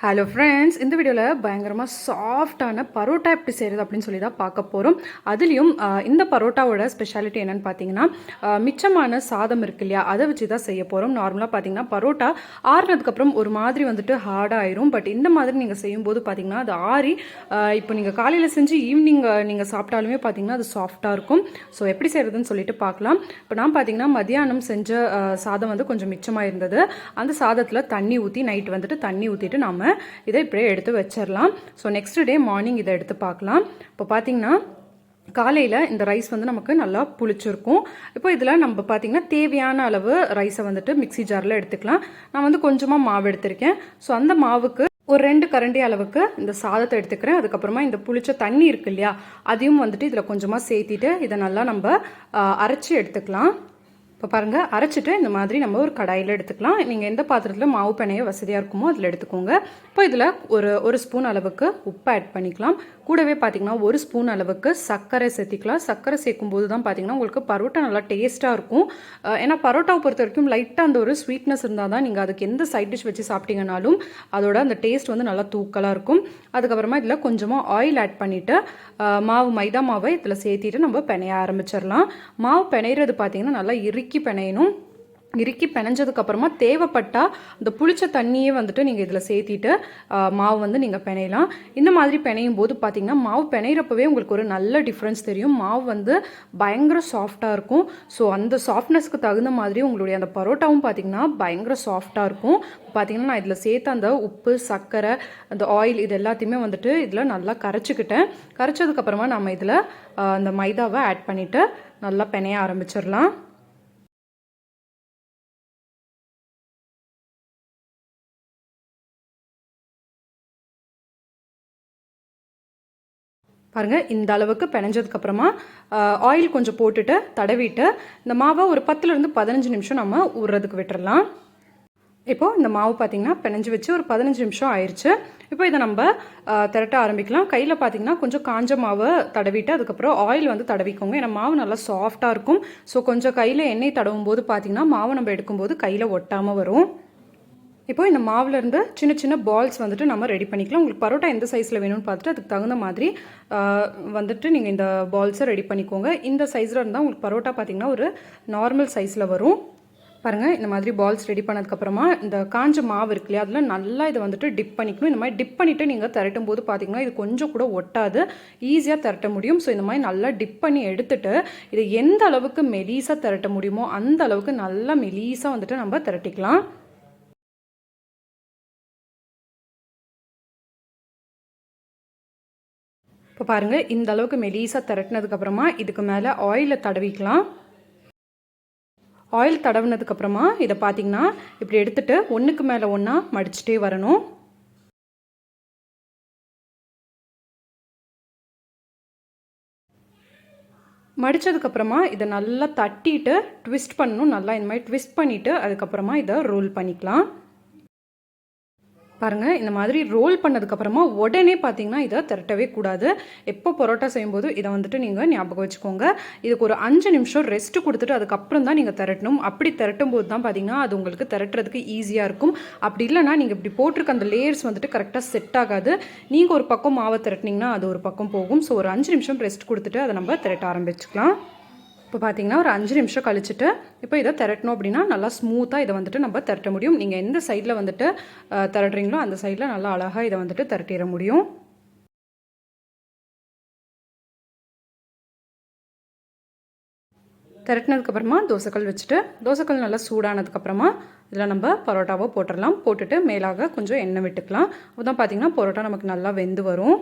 Hello friends இந்த வீடியோவில் பயங்கரமாக சாஃப்டான பரோட்டா எப்படி செய்கிறது அப்படின்னு சொல்லி தான் பார்க்க போகிறோம் அதுலேயும் இந்த பரோட்டாவோட ஸ்பெஷாலிட்டி என்னென்னு பார்த்தீங்கன்னா மிச்சமான சாதம் இருக்கு இல்லையா? அதை வச்சு தான் செய்ய போகிறோம் நார்மலாக பார்த்தீங்கன்னா பரோட்டா ஆறுனதுக்கப்புறம் ஒரு மாதிரி வந்துட்டு ஹார்டாகிரும் பட் இந்த மாதிரி நீங்கள் செய்யும்போது பார்த்தீங்கன்னா அது ஆறி இப்போ நீங்கள் காலையில் செஞ்சு ஈவினிங் நீங்கள் சாப்பிட்டாலுமே பார்த்தீங்கன்னா அது சாஃப்டாக இருக்கும். ஸோ எப்படி செய்கிறதுன்னு சொல்லிட்டு பார்க்கலாம் இப்போ நான் பார்த்தீங்கன்னா மதியானம் செஞ்ச சாதம் வந்து கொஞ்சம் மிச்சமாக இருந்தது அந்த சாதத்தில் தண்ணி ஊற்றி நைட் வந்துட்டு தண்ணி ஊற்றிட்டு இதை இப்படியே எடுத்து வச்சிடலாம் ஸோ நெக்ஸ்ட் டே மார்னிங் இதை எடுத்து பார்க்கலாம். இப்போ பார்த்தீங்கன்னா காலையில் இந்த ரைஸ் வந்து நமக்கு நல்லா புளிச்சிருக்கும். இப்போ இதில் நம்ம பார்த்தீங்கன்னா தேவையான அளவு ரைஸை வந்துட்டு மிக்ஸி ஜாரில் எடுத்துக்கலாம். நான் வந்து கொஞ்சமாக மாவு எடுத்திருக்கேன். ஸோ அந்த மாவுக்கு ஒரு ரெண்டு கரண்டி அளவுக்கு இந்த சாதத்தை எடுத்துக்கிறேன். அதுக்கப்புறமா இந்த புளிச்ச தண்ணி இருக்கு இல்லையா அதையும் வந்துட்டு இதில் கொஞ்சமாக சேர்த்திட்டு இதை நல்லா நம்ம அரைச்சி எடுத்துக்கலாம். இப்போ பாருங்கள் அரைச்சிட்டு இந்த மாதிரி நம்ம ஒரு கடாயில் எடுத்துக்கலாம். நீங்கள் எந்த பாத்திரத்தில் மாவு பிணைய வசதியாக இருக்குமோ அதில் எடுத்துக்கோங்க. இப்போ இதில் ஒரு ஒரு ஸ்பூன் அளவுக்கு உப்பு ஆட் பண்ணிக்கலாம். கூடவே பார்த்தீங்கன்னா ஒரு ஸ்பூன் அளவுக்கு சர்க்கரை சேர்த்திக்கலாம். சர்க்கரை சேர்க்கும் போது தான் பார்த்தீங்கன்னா உங்களுக்கு பரோட்டா நல்லா டேஸ்ட்டாக இருக்கும். ஏன்னா பரோட்டாவை பொறுத்த வரைக்கும் லைட்டாக அந்த ஒரு ஸ்வீட்னஸ் இருந்தால் தான் நீங்கள் அதுக்கு எந்த சைட் டிஷ் வச்சு சாப்பிட்டீங்கனாலும் அதோட அந்த டேஸ்ட் வந்து நல்லா தூக்கலாக இருக்கும். அதுக்கப்புறமா இதில் கொஞ்சமாக ஆயில் ஆட் பண்ணிவிட்டு மாவு மைதா மாவை இதில் சேர்த்திட்டு நம்ம பிணைய ஆரம்பிச்சிடலாம். மாவு பிணையிறது பார்த்தீங்கன்னா நல்லா இறுக்கி இறுக்கி பிணையணும். இறுக்கி பிணைஞ்சதுக்கப்புறமா தேவைப்பட்டால் இந்த புளிச்ச தண்ணியே வந்துட்டு நீங்கள் இதில் சேர்த்திட்டு மாவு வந்து நீங்கள் பிணையலாம். இந்த மாதிரி பிணையும் போது பார்த்தீங்கன்னா மாவு பிணையிறப்பவே உங்களுக்கு ஒரு நல்ல டிஃப்ரென்ஸ் தெரியும். மாவு வந்து பயங்கர சாஃப்டாக இருக்கும். ஸோ அந்த சாஃப்ட்னஸ்க்கு தகுந்த மாதிரி உங்களுடைய அந்த பரோட்டாவும் பார்த்தீங்கன்னா பயங்கர சாஃப்டாக இருக்கும். பார்த்தீங்கன்னா நான் இதில் சேர்த்த அந்த உப்பு சர்க்கரை அந்த ஆயில் இது எல்லாத்தையுமே வந்துட்டு இதில் நல்லா கரைச்சிக்கிட்டேன். கரைச்சதுக்கப்புறமா நம்ம இதில் அந்த மைதாவை ஆட் பண்ணிவிட்டு நல்லா பிணைய ஆரம்பிச்சிடலாம். பாருங்கள் இந்த அளவுக்கு பிணைஞ்சதுக்கப்புறமா ஆயில் கொஞ்சம் போட்டுட்டு தடவிட்டு இந்த மாவை ஒரு பத்துலேருந்து பதினஞ்சு நிமிஷம் நம்ம ஊறுறதுக்கு விட்டுறலாம். இப்போது இந்த மாவு பார்த்தீங்கன்னா பிணைஞ்சு வச்சு ஒரு பதினஞ்சு நிமிஷம் ஆயிடுச்சு இப்போ இதை நம்ம திரட்ட ஆரம்பிக்கலாம். கையில் பார்த்தீங்கன்னா கொஞ்சம் காஞ்ச மாவை தடவிட்டு அதுக்கப்புறம் ஆயில் வந்து தடவிக்கோங்க. ஏன்னா மாவு நல்லா சாஃப்டாக இருக்கும். ஸோ கொஞ்சம் கையில் எண்ணெய் தடவும் போது பார்த்தீங்கன்னா மாவு நம்ம எடுக்கும்போது கையில் ஒட்டாமல் வரும். இப்போ இந்த மாவுலேருந்து சின்ன சின்ன பால்ஸ் வந்துட்டு நம்ம ரெடி பண்ணிக்கலாம். உங்களுக்கு பரோட்டா எந்த சைஸில் வேணும்னு பார்த்துட்டு அதுக்கு தகுந்த மாதிரி வந்துட்டு நீங்கள் இந்த பால்ஸை ரெடி பண்ணிக்கோங்க. இந்த சைஸில் இருந்தால் உங்களுக்கு பரோட்டா பார்த்தீங்கன்னா ஒரு நார்மல் சைஸில் வரும். பாருங்கள் இந்த மாதிரி பால்ஸ் ரெடி பண்ணதுக்கப்புறமா இந்த காஞ்ச மாவு இருக்கு இல்லையா அதில் நல்லா இதை வந்துட்டு டிப் பண்ணிக்கணும். இந்த மாதிரி டிப் பண்ணிவிட்டு நீங்கள் திரட்டும் போது பார்த்தீங்கன்னா இது கொஞ்சம் கூட ஒட்டாது. ஈஸியாக திரட்ட முடியும். ஸோ இந்த மாதிரி நல்லா டிப் பண்ணி எடுத்துட்டு இதை எந்த அளவுக்கு மெலீஸாக திரட்ட முடியுமோ அந்த அளவுக்கு நல்லா மெலீஸாக வந்துட்டு நம்ம திரட்டிக்கலாம். இப்போ பாருங்கள் இந்த அளவுக்கு மெலீஸாக திரட்டினதுக்கப்புறமா இதுக்கு மேலே ஆயிலை தடவிக்கலாம். ஆயில் தடவினதுக்கப்புறமா இதை பார்த்தீங்கன்னா இப்படி எடுத்துகிட்டு ஒன்றுக்கு மேலே ஒன்றா மடிச்சுட்டே வரணும். மடித்ததுக்கப்புறமா இதை நல்லா தட்டிட்டு ட்விஸ்ட் பண்ணணும். நல்லா இந்த மாதிரி ட்விஸ்ட் பண்ணிவிட்டு அதுக்கப்புறமா இதை ரோல் பண்ணிக்கலாம். பாருங்கள் இந்த மாதிரி ரோல் பண்ணதுக்கப்புறமா உடனே பார்த்தீங்கன்னா இதை திரட்டவே கூடாது. எப்போ பரோட்டா செய்யும்போது இதை வந்துட்டு நீங்கள் ஞாபகம் வச்சுக்கோங்க. இதுக்கு ஒரு அஞ்சு நிமிஷம் ரெஸ்ட் கொடுத்துட்டு அதுக்கப்புறம் தான் நீங்கள் திரட்டணும். அப்படி திரட்டும் போது தான் பார்த்தீங்கன்னா அது உங்களுக்கு திரட்டுறதுக்கு ஈஸியாக இருக்கும். அப்படி இல்லைனா நீங்கள் இப்படி போட்டிருக்க அந்த லேயர்ஸ் வந்துட்டு கரெக்டாக செட் ஆகாது. நீங்கள் ஒரு பக்கம் மாவை திரட்டினீங்கன்னா அது ஒரு பக்கம் போகும். ஸோ ஒரு அஞ்சு நிமிஷம் ரெஸ்ட் கொடுத்துட்டு அதை நம்ம திரட்ட ஆரம்பிச்சுக்கலாம். இப்போ பார்த்தீங்கன்னா ஒரு அஞ்சு நிமிஷம் கழிச்சிட்டு இப்போ இதை திரட்டணும் அப்படின்னா நல்லா ஸ்மூத்தாக இதை வந்துட்டு நம்ம திரட்ட முடியும். நீங்கள் எந்த சைடில் வந்துட்டு திரட்டுறீங்களோ அந்த சைடில் நல்லா அழகாக இதை வந்துட்டு திரட்டிட முடியும். திரட்டினதுக்கப்புறமா தோசைக்கல் வச்சுட்டு தோசைக்கல் நல்லா சூடானதுக்கப்புறமா இதில் நம்ம பரோட்டாவை போட்டுடலாம். போட்டுட்டு மேலாக கொஞ்சம் எண்ணெய் விட்டுக்கலாம். அப்போ தான் பார்த்தீங்கன்னா பரோட்டா நமக்கு நல்லா வெந்து வரும்.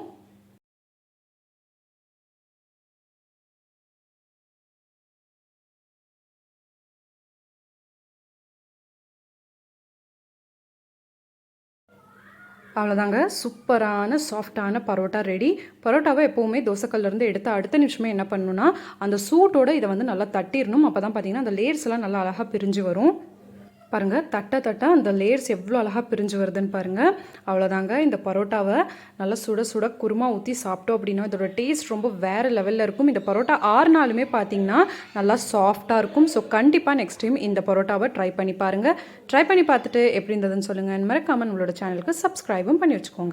அவ்வளோதாங்க சூப்பரான சாஃப்டான பரோட்டா ரெடி. பரோட்டாவை எப்போவுமே தோசைக்கல்லேருந்து எடுத்து அடுத்த நிமிஷமே என்ன பண்ணணும்னா அந்த சூட்டோட இதை வந்து நல்லா தட்டிடணும் அப்போ தான் பார்த்தீங்கன்னா அந்த லேயர்ஸ் எல்லாம் நல்லா அழகாக பிரிஞ்சு வரும். பாருங்கள் தட்டை தட்ட அந்த லேயர்ஸ் எவ்வளோ அழகாக பிரிஞ்சு வருதுன்னு பாருங்கள் அவ்வளோதாங்க. இந்த பரோட்டாவை நல்லா சுட சுட குருமா ஊற்றி சாப்பிட்டோம் அப்படின்னா இதோட டேஸ்ட் ரொம்ப வேறு லெவலில் இருக்கும். இந்த பரோட்டா ஆறு நாளுமே பார்த்தீங்கன்னா நல்லா சாஃப்டாக இருக்கும். ஸோ கண்டிப்பாக நெக்ஸ்ட் டைம் இந்த பரோட்டாவை ட்ரை பண்ணி பாருங்கள் ட்ரை பண்ணி பார்த்துட்டு எப்படி இருந்ததுன்னு சொல்லுங்கள் இந்த மாதிரி உங்களோட சேனலுக்கு சப்ஸ்கிரைபும் பண்ணி வச்சுக்கோங்க.